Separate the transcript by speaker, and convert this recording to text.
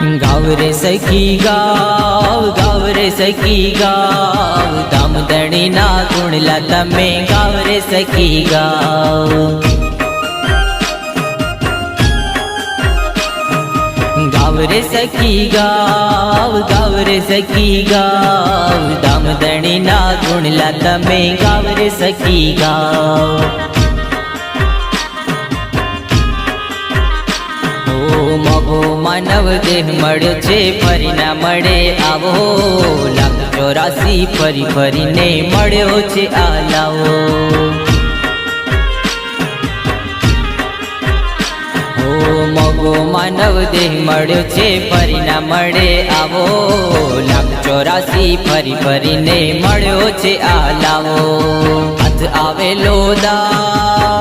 Speaker 1: ગાવ રે સખી ગાવ ગાવ રે સખી ગાવ. ધામધણી ના ગુણલા તમે ગાવ રે સખી ગાવ. ગાવ રે સખી ગાવ ગાવ રે સખી ગાવ. ધામધણી ના ગુણલા તમે ગાવ સખી ગાવ. માનવ દેહ મળ્યો છે, ફરી ના મળે આવો. લાખ ચોરાસી ફરી ફરીને મળ્યો છે આ લાવો મગો માનવ દેહ મળ્યો છે, ફરી ના મળે આવો. લાખ ચોરાસી ફરી ફરીને મળ્યો છે આ લાવો હાથ આવેલો દા